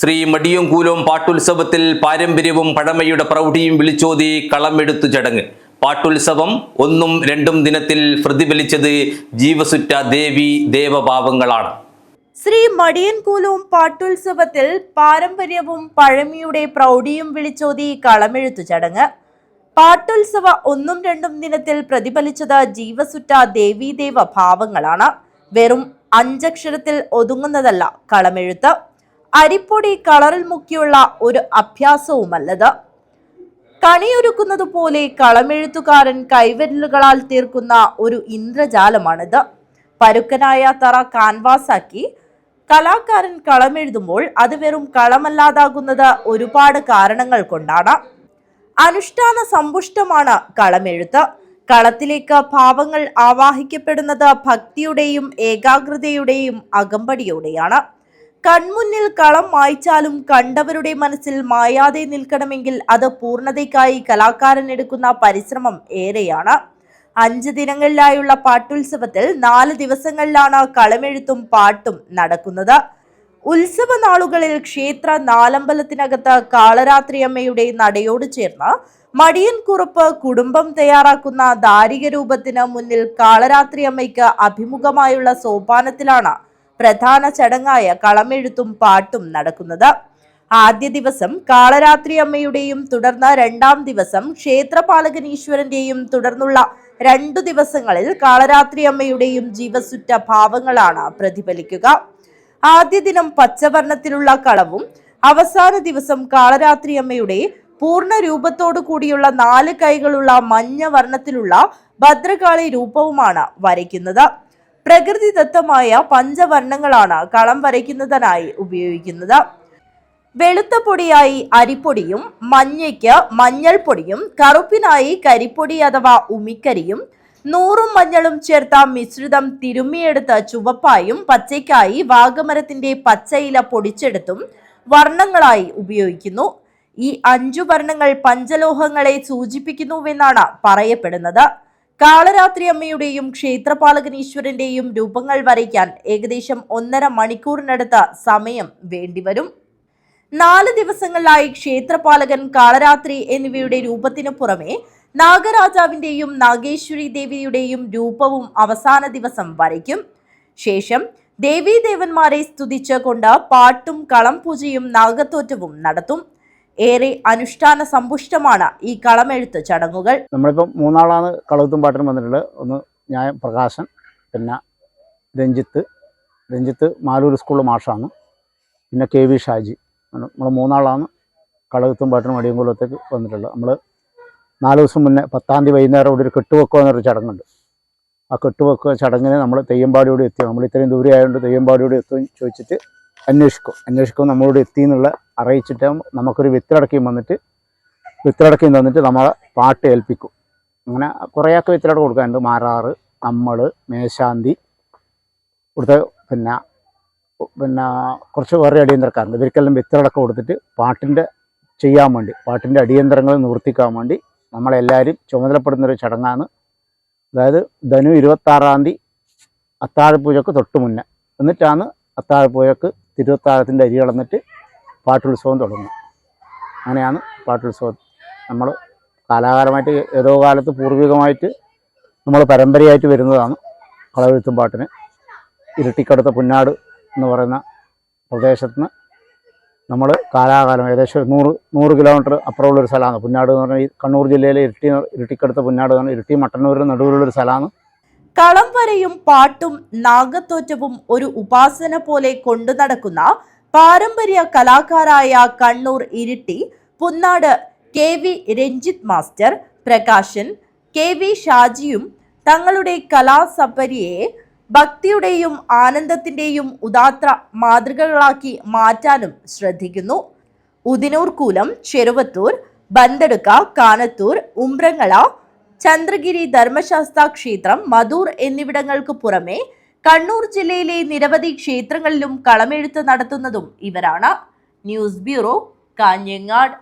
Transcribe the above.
ശ്രീ മടിയങ്കൂലോം പാട്ടുത്സവത്തിൽ പാരമ്പര്യവും പഴമയുടെ പ്രൗഢിയും വിളിച്ചോതി കളമെടുത്തു ചടങ്ങ്. പാട്ടുത്സവം ഒന്നും രണ്ടും ദിനത്തിൽ പ്രതിഫലിച്ചത് ജീവസുറ്റ ദേവി ദേവഭാവങ്ങളാണ്. ശ്രീ മടിയൻകൂലവും പാട്ടുത്സവത്തിൽ പാരമ്പര്യവും പഴമയുടെ പ്രൗഢിയും വിളിച്ചോതി കളമെഴുത്തു ചടങ്ങ്. പാട്ടുത്സവ ഒന്നും രണ്ടും ദിനത്തിൽ പ്രതിഫലിച്ചത് ജീവസുറ്റ ദേവീദേവ ഭാവങ്ങളാണ് വെറും അഞ്ചക്ഷരത്തിൽ ഒതുങ്ങുന്നതല്ല കളമെഴുത്ത്. അരിപ്പൊടി കളറിൽ മുക്കിയുള്ള ഒരു അഭ്യാസവുമല്ലത്. കണിയൊരുക്കുന്നത് പോലെ കളമെഴുത്തുകാരൻ കൈവിരലുകളാൽ തീർക്കുന്ന ഒരു ഇന്ദ്രജാലമാണിത്. പരുക്കനായ തറ കാൻവാസാക്കി കലാകാരൻ കളമെഴുതുമ്പോൾ അത് വെറും കളമല്ലാതാകുന്നത് ഒരുപാട് കാരണങ്ങൾ കൊണ്ടാണ്. അനുഷ്ഠാന സമ്പുഷ്ടമാണ് കളമെഴുത്ത്. കളത്തിലേക്ക് ഭാവങ്ങൾ ആവാഹിക്കപ്പെടുന്നത് ഭക്തിയുടെയും ഏകാഗ്രതയുടെയും അകമ്പടിയോടെയാണ്. കൺമുന്നിൽ കളം മായ്ച്ചാലും കണ്ടവരുടെ മനസ്സിൽ മായാതെ നിൽക്കണമെങ്കിൽ അത് പൂർണതയ്ക്കായി കലാകാരൻ എടുക്കുന്ന പരിശ്രമം ഏറെയാണ്. അഞ്ച് ദിനങ്ങളിലായുള്ള പാട്ടുത്സവത്തിൽ നാല് ദിവസങ്ങളിലാണ് കളമെഴുത്തും പാട്ടും നടക്കുന്നത്. ഉത്സവ നാളുകളിൽ ക്ഷേത്ര നാലമ്പലത്തിനകത്ത് കാളരാത്രിയമ്മയുടെ നടയോട് ചേർന്ന് മടിയൻകുറുപ്പ് കുടുംബം തയ്യാറാക്കുന്ന ദാരിക രൂപത്തിന് മുന്നിൽ കാളരാത്രിയമ്മയ്ക്ക് അഭിമുഖമായുള്ള സോപാനത്തിലാണ് പ്രധാന ചടങ്ങായ കളമെഴുത്തും പാട്ടും നടക്കുന്നത്. ആദ്യ ദിവസം കാളരാത്രി അമ്മയുടെയും തുടർന്ന് രണ്ടാം ദിവസം ക്ഷേത്രപാലകൻ ഈശ്വരന്റെയും തുടർന്നുള്ള രണ്ടു ദിവസങ്ങളിൽ കാളരാത്രി അമ്മയുടെയും ജീവസുറ്റ ഭാവങ്ങളാണ് പ്രതിഫലിക്കുക. ആദ്യ ദിനം പച്ചവർണത്തിലുള്ള കളവും അവസാന ദിവസം കാളരാത്രി അമ്മയുടെ പൂർണ രൂപത്തോടു കൂടിയുള്ള നാല് കൈകളുള്ള മഞ്ഞ വർണത്തിലുള്ള ഭദ്രകാളി രൂപവുമാണ് വരയ്ക്കുന്നത്. പ്രകൃതിദത്തമായ പഞ്ചവർണങ്ങളാണ് കളം വരയ്ക്കുന്നതിനായി ഉപയോഗിക്കുന്നത്. വെളുത്ത പൊടിയായി അരിപ്പൊടിയും മഞ്ഞയ്ക്ക് മഞ്ഞൾപ്പൊടിയും കറുപ്പിനായി കരിപ്പൊടി അഥവാ ഉമിക്കരിയും നൂറും മഞ്ഞളും ചേർത്ത മിശ്രിതം തിരുമ്മിയെടുത്ത് ചുവപ്പായും പച്ചയ്ക്കായി വാഗമരത്തിന്റെ പച്ചയില പൊടിച്ചെടുത്തും വർണങ്ങളായി ഉപയോഗിക്കുന്നു. ഈ അഞ്ചു വർണങ്ങൾ പഞ്ചലോഹങ്ങളെ സൂചിപ്പിക്കുന്നുവെന്നാണ് പറയപ്പെടുന്നത്. കാളരാത്രി അമ്മയുടെയും ക്ഷേത്രപാലകൻ ഈശ്വരന്റെയും രൂപങ്ങൾ വരയ്ക്കാൻ ഏകദേശം ഒന്നര മണിക്കൂറിനടുത്ത് സമയം വേണ്ടിവരും. നാല് ദിവസങ്ങളിലായി ക്ഷേത്രപാലകൻ കാളരാത്രി എന്നിവയുടെ രൂപത്തിനു പുറമെ നാഗരാജാവിന്റെയും നാഗേശ്വരി ദേവിയുടെയും രൂപവും അവസാന ദിവസം വരയ്ക്കും. ശേഷം ദേവീദേവന്മാരെ സ്തുതിച്ച് കൊണ്ട് പാട്ടും കളം പൂജയും നാഗത്തോറ്റവും നടത്തും. ഏറെ അനുഷ്ഠാന സമ്പുഷ്ടമാണ് ഈ കളമെഴുത്ത് ചടങ്ങുകൾ. നമ്മളിപ്പോൾ മൂന്നാളാണ് കളവത്തും പാട്ടിനും വന്നിട്ടുള്ളത് ഒന്ന് ഞാൻ പ്രകാശൻ പിന്നെ രഞ്ജിത്ത്. രഞ്ജിത്ത് മാലൂർ സ്കൂളിൽ മാഷാണ്. പിന്നെ കെ വി ഷാജി. നമ്മൾ മൂന്നാളാണ് കളവത്തും പാട്ടിനും അടിയങ്കുലത്തേക്ക് വന്നിട്ടുള്ളത്. നമ്മൾ നാല് ദിവസം മുന്നേ പത്താം തീയതി വൈകുന്നേരം ഇവിടെ ഒരു കെട്ടുവെക്കുക എന്നൊരു ചടങ്ങുണ്ട്. ആ കെട്ടുവെക്കുക ചടങ്ങിന് നമ്മൾ തെയ്യമ്പാടിയോട് എത്തി. നമ്മൾ ഇത്രയും ദൂരെ ആയതുകൊണ്ട് തെയ്യമ്പാടിയോട് എത്തുകയും ചോദിച്ചിട്ട് അന്വേഷിക്കും. അന്വേഷിക്കും നമ്മളോട് എത്തി എന്നുള്ള അറിയിച്ചിട്ട് നമുക്കൊരു വിത്തിലടക്കിയും വന്നിട്ട് വിത്തിലടക്കിയും തന്നിട്ട് നമ്മളെ പാട്ട് ഏൽപ്പിക്കും. അങ്ങനെ കുറേയൊക്കെ വിത്തിലടക്കം കൊടുക്കാനുണ്ട് മാറാറ് നമ്മൾ മേശാന്തി ഇവിടുത്തെ പിന്നെ പിന്നെ കുറച്ച് വേറെ അടിയന്തരക്കാരുണ്ട്. ഇവർക്കെല്ലാം വിത്തിലടക്കം കൊടുത്തിട്ട് പാട്ടിന്റെ ചെയ്യാൻ വേണ്ടി പാട്ടിന്റെ അടിയന്തരങ്ങൾ നിവർത്തിക്കാൻ വേണ്ടി നമ്മളെല്ലാവരും ചുമതലപ്പെടുന്നൊരു ചടങ്ങാണ്. അതായത് ധനു ഇരുപത്താറാം തീയതി അത്താഴപ്പൂജക്ക് തൊട്ട് മുന്നേ എന്നിട്ടാണ് അത്താഴപ്പൂജക്ക് തിരുവത്താഴത്തിന്റെ അരി കളന്നിട്ട് പാട്ടുത്സവം തുടങ്ങും. അങ്ങനെയാണ് പാട്ടുത്സവം. നമ്മൾ കാലാകാലമായിട്ട് ഏതോ കാലത്ത് പൂർവികമായിട്ട് നമ്മൾ പരമ്പരയായിട്ട് വരുന്നതാണ് കളവെഴുത്തും പാട്ടിന്. ഇരട്ടിക്കടുത്ത പുന്നാട് എന്ന് പറയുന്ന പ്രദേശത്ത് നിന്ന് നമ്മൾ കാലാകാലം ഏകദേശം നൂറ് നൂറ് കിലോമീറ്റർ അപ്പുറമുള്ളൊരു സ്ഥലമാണ്. പുന്നാട് എന്ന് പറഞ്ഞാൽ കണ്ണൂർ ജില്ലയിലെ ഇരട്ടി ഇരട്ടിക്കടുത്ത പുന്നാട് എന്ന് പറഞ്ഞാൽ ഇരട്ടി മട്ടന്നൂരിന് നടുവിലുള്ളൊരു സ്ഥലമാണ്. കളം വരയും പാട്ടും നാഗത്തോറ്റവും ഒരു ഉപാസന പോലെ കൊണ്ടു നടക്കുന്ന പാരമ്പര്യ കലാകാരായ Kannur Iritty Punnad K V Ranjith master Prakashan K V ഷാജിയും തങ്ങളുടെ കലാസപര്യയെ ഭക്തിയുടെയും ആനന്ദത്തിന്റെയും ഉദാത്ര മാതൃകകളാക്കി മാറ്റാനും ശ്രദ്ധിക്കുന്നു. ഉദിനൂർകൂലം ചെറുവത്തൂർ ബന്തെടുക്ക കാനത്തൂർ ഉംബ്രങ്ങള ചന്ദ്രഗിരി ധർമ്മശാസ്ത്ര ക്ഷേത്രം മധൂർ എന്നിവിടങ്ങൾക്ക് പുറമെ കണ്ണൂർ ജില്ലയിലെ നിരവധി ക്ഷേത്രങ്ങളിലും കളമെഴുത്ത് നടത്തുന്നതും ഇവരാണ്. News bureau Kanhangad.